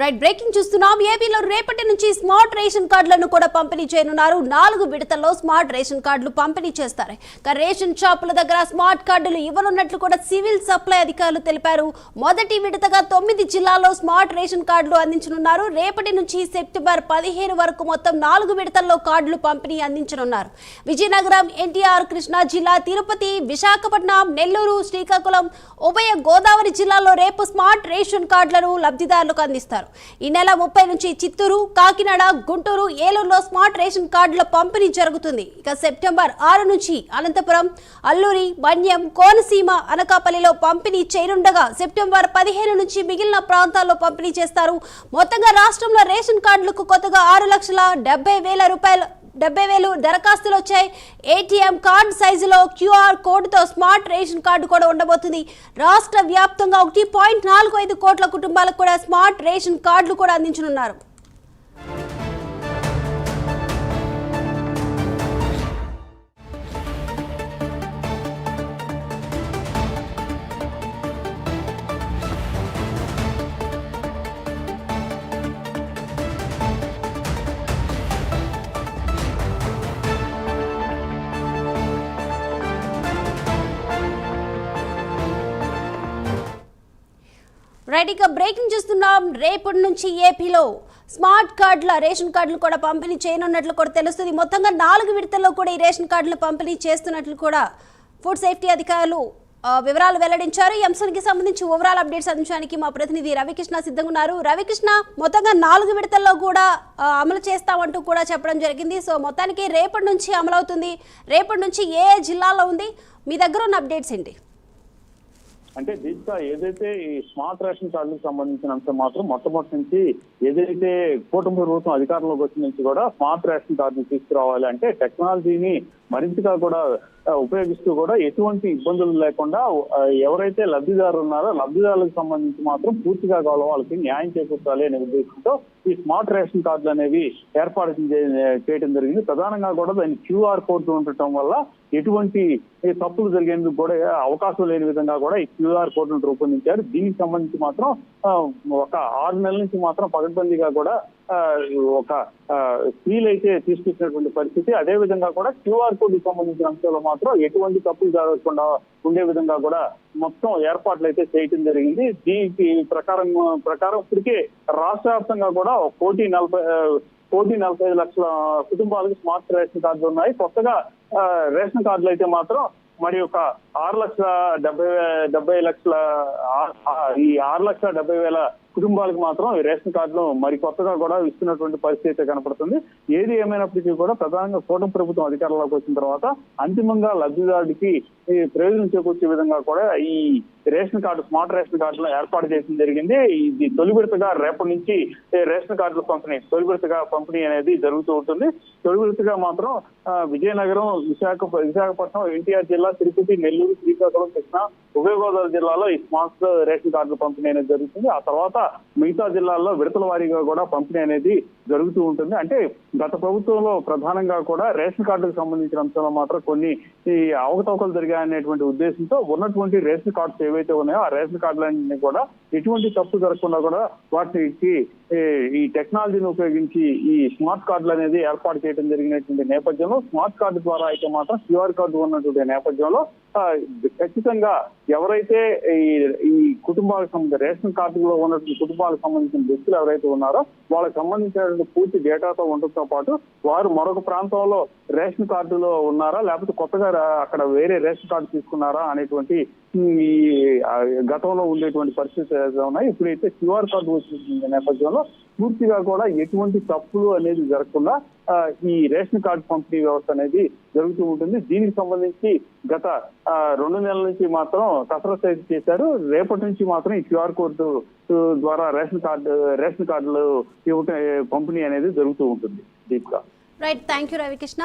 Right breaking చూస్తున్నాం. ఏపీలో రేపటి నుంచి స్మార్ట్ రేషన్ కార్డులను కూడా పంపిణీ చేయనున్నారు. నాలుగు విడతల్లో స్మార్ట్ రేషన్ కార్డులు పంపిణీ చేస్తారు. రేషన్ షాపుల దగ్గర స్మార్ట్ కార్డులు ఇవ్వనున్నట్లు కూడా సివిల్ సప్లై అధికారులు తెలిపారు. మొదటి విడతగా తొమ్మిది జిల్లాల్లో స్మార్ట్ రేషన్ కార్డులు అందించనున్నారు. రేపటి నుంచి సెప్టెంబర్ పదిహేను వరకు మొత్తం నాలుగు విడతల్లో కార్డులు పంపిణీ అందించనున్నారు. విజయనగరం ఎన్టీఆర్ కృష్ణా జిల్లా తిరుపతి విశాఖపట్నం నెల్లూరు శ్రీకాకుళం ఉభయ గోదావరి జిల్లాల్లో రేపు స్మార్ట్ రేషన్ కార్డులను లబ్ధిదారులకు అందిస్తారు. ఈ నెల ముప్పై నుంచి చిత్తూరు కాకినాడ గుంటూరు ఏలూరులో స్మార్ట్ రేషన్ కార్డుల పంపిణీ జరుగుతుంది. ఇక సెప్టెంబర్ ఆరు నుంచి అనంతపురం అల్లూరి మన్యం కోనసీమ అనకాపల్లిలో పంపిణీ చేయనుండగా సెప్టెంబర్ పదిహేను నుంచి మిగిలిన ప్రాంతాల్లో పంపిణీ చేస్తారు. మొత్తంగా రాష్ట్రంలో రేషన్ కార్డులకు కొత్తగా ఆరు లక్షల డెబ్బై వేల రూపాయలు డెబ్బై వేలు దరఖాస్తులు వచ్చాయి ఏటీఎం కార్డు సైజులో క్యూఆర్ కోడ్తో స్మార్ట్ రేషన్ కార్డు కూడా ఉండబోతుంది. రాష్ట్ర వ్యాప్తంగా ఒకటి పాయింట్ నాలుగు ఐదు కోట్ల కుటుంబాలకు కూడా స్మార్ట్ రేషన్ కార్డులు కూడా అందించనున్నారు. రైట్ ఇక బ్రేకింగ్ చూస్తున్నాం. రేపటి నుంచి ఏపీలో స్మార్ట్ కార్డుల రేషన్ కార్డులు కూడా పంపిణీ చేయనున్నట్లు కూడా తెలుస్తుంది. మొత్తంగా నాలుగు విడతల్లో కూడా ఈ రేషన్ కార్డులు పంపిణీ చేస్తున్నట్లు కూడా ఫుడ్ సేఫ్టీ అధికారులు వివరాలు వెల్లడించారు. ఈ అంశానికి సంబంధించి ఓవరాల్ అప్డేట్స్ అందించడానికి మా ప్రతినిధి రవికృష్ణ సిద్ధంగా ఉన్నారు. రవికృష్ణ మొత్తంగా నాలుగు విడతల్లో కూడా అమలు చేస్తామంటూ కూడా చెప్పడం జరిగింది. సో మొత్తానికి రేపటి నుంచి అమలవుతుంది. రేపటి నుంచి ఏ జిల్లాలో ఉంది? మీ దగ్గర ఉన్న అప్డేట్స్ ఏంటి? అంటే దీపిక ఏదైతే ఈ స్మార్ట్ రేషన్ కార్డులకు సంబంధించిన అంశం మాత్రం మొట్టమొదటి నుంచి ఏదైతే కూటమి ప్రభుత్వం అధికారంలోకి వచ్చిన నుంచి కూడా స్మార్ట్ రేషన్ కార్డుని తీసుకురావాలి అంటే టెక్నాలజీని మరింతగా కూడా ఉపయోగిస్తూ కూడా ఎటువంటి ఇబ్బందులు లేకుండా ఎవరైతే లబ్ధిదారులు ఉన్నారో లబ్ధిదారులకు సంబంధించి మాత్రం పూర్తిగా కావాలి వాళ్ళకి న్యాయం చేకూర్చాలి అనే ఉద్దేశంతో ఈ స్మార్ట్ రేషన్ కార్డులు అనేవి ఏర్పాటు చేయడం జరిగింది. ప్రధానంగా కూడా దాని క్యూఆర్ కోడ్ ఉండటం వల్ల ఎటువంటి తప్పులు జరిగేందుకు కూడా అవకాశం లేని విధంగా కూడా ఈ క్యూఆర్ కోడ్ను రూపొందించారు. దీనికి సంబంధించి మాత్రం ఒక ఆరు నెలల నుంచి మాత్రం పగడ్బందీగా కూడా ఒక స్త్రీలు అయితే తీసుకొచ్చినటువంటి పరిస్థితి. అదే విధంగా కూడా క్యూఆర్ కోడ్ సంబంధించిన అంశాల్లో మాత్రం ఎటువంటి తప్పులు జరగకుండా ఉండే విధంగా కూడా మొత్తం ఏర్పాట్లు అయితే చేయటం జరిగింది. దీనికి ప్రకారం ప్రకారం ఇప్పటికే రాష్ట్ర వ్యాప్తంగా కూడా కోటి నలభై కోటి నలభై ఐదు లక్షల కుటుంబాలకు స్మార్ట్ రేషన్ కార్డులు ఉన్నాయి. కొత్తగా రేషన్ కార్డులు అయితే మాత్రం మరి ఒక ఆరు లక్షల డెబ్బై డెబ్బై లక్షల ఈ ఆరు లక్షల డెబ్బై వేల కుటుంబాలకు మాత్రం ఈ రేషన్ కార్డులు మరి కొత్తగా కూడా ఇస్తున్నటువంటి పరిస్థితి అయితే కనపడుతుంది. ఏది ఏమైనప్పటికీ కూడా ప్రధానంగా కూటమి ప్రభుత్వం అధికారంలోకి వచ్చిన తర్వాత అంతిమంగా లబ్ధిదారుడికి ప్రయోజనం చేకూర్చే విధంగా కూడా ఈ రేషన్ కార్డు స్మార్ట్ రేషన్ కార్డులను ఏర్పాటు చేయడం జరిగింది. ఇది తొలి విడతగా రేపటి నుంచి రేషన్ కార్డుల పంపిణీ తొలి విడతగా పంపిణీ అనేది జరుగుతూ ఉంటుంది. తొలి విడతగా మాత్రం విజయనగరం విశాఖ విశాఖపట్నం ఎన్టీఆర్ జిల్లా తిరుపతి నెల్లూరు శ్రీకాకుళం కృష్ణ ఉభయ గోదావరి జిల్లాలో ఈ స్మార్ట్ రేషన్ కార్డుల పంపిణీ అనేది జరుగుతుంది. ఆ తర్వాత మిగతా జిల్లాల్లో విడతల వారీగా కూడా పంపిణీ అనేది జరుగుతూ ఉంటుంది. అంటే గత ప్రభుత్వంలో ప్రధానంగా కూడా రేషన్ కార్డుకు సంబంధించిన అంశంలో మాత్రం కొన్ని ఈ అవకతవకలు జరిగాయనేటువంటి ఉద్దేశంతో ఉన్నటువంటి రేషన్ కార్డ్స్ ఏవైతే ఉన్నాయో ఆ రేషన్ కార్డులన్నీ కూడా ఎటువంటి తప్పు జరగకుండా కూడా వాటికి ఈ- టెక్నాలజీని ఉపయోగించి ఈ స్మార్ట్ కార్డులు అనేది ఏర్పాటు చేయడం జరిగినటువంటి నేపథ్యంలో స్మార్ట్ కార్డు ద్వారా అయితే మాత్రం క్యూఆర్ కార్డు ఉన్నటువంటి నేపథ్యంలో ఖచ్చితంగా ఎవరైతే ఈ ఈ కుటుంబాలకు సంబంధించిన రేషన్ కార్డులో ఉన్నటువంటి కుటుంబాలకు సంబంధించిన వ్యక్తులు ఎవరైతే ఉన్నారో వాళ్ళకి సంబంధించినటువంటి పూర్తి డేటాతో ఉండటంతో పాటు వారు మరొక ప్రాంతంలో రేషన్ కార్డులో ఉన్నారా లేకపోతే కొత్తగా అక్కడ వేరే రేషన్ కార్డు తీసుకున్నారా అనేటువంటి ఈ గతంలో ఉండేటువంటి పరిస్థితులు ఏదైతే ఉన్నాయి ఇప్పుడైతే క్యూఆర్ కార్డు వచ్చిన నేపథ్యంలో పూర్తిగా కూడా ఎటువంటి తప్పులు అనేది జరగకుండా ఈ రేషన్ కార్డు పంపిణీ వ్యవస్థ అనేది జరుగుతూ ఉంటుంది. దీనికి సంబంధించి గత రెండు నెలల నుంచి మాత్రం కసరత్ అయితే చేశారు. రేపటి నుంచి మాత్రం ఈ క్యూఆర్ కోడ్ ద్వారా రేషన్ కార్డు రేషన్ కార్డులు పంపిణీ అనేది జరుగుతూ ఉంటుంది Deepika. Right thank you Ravikrishna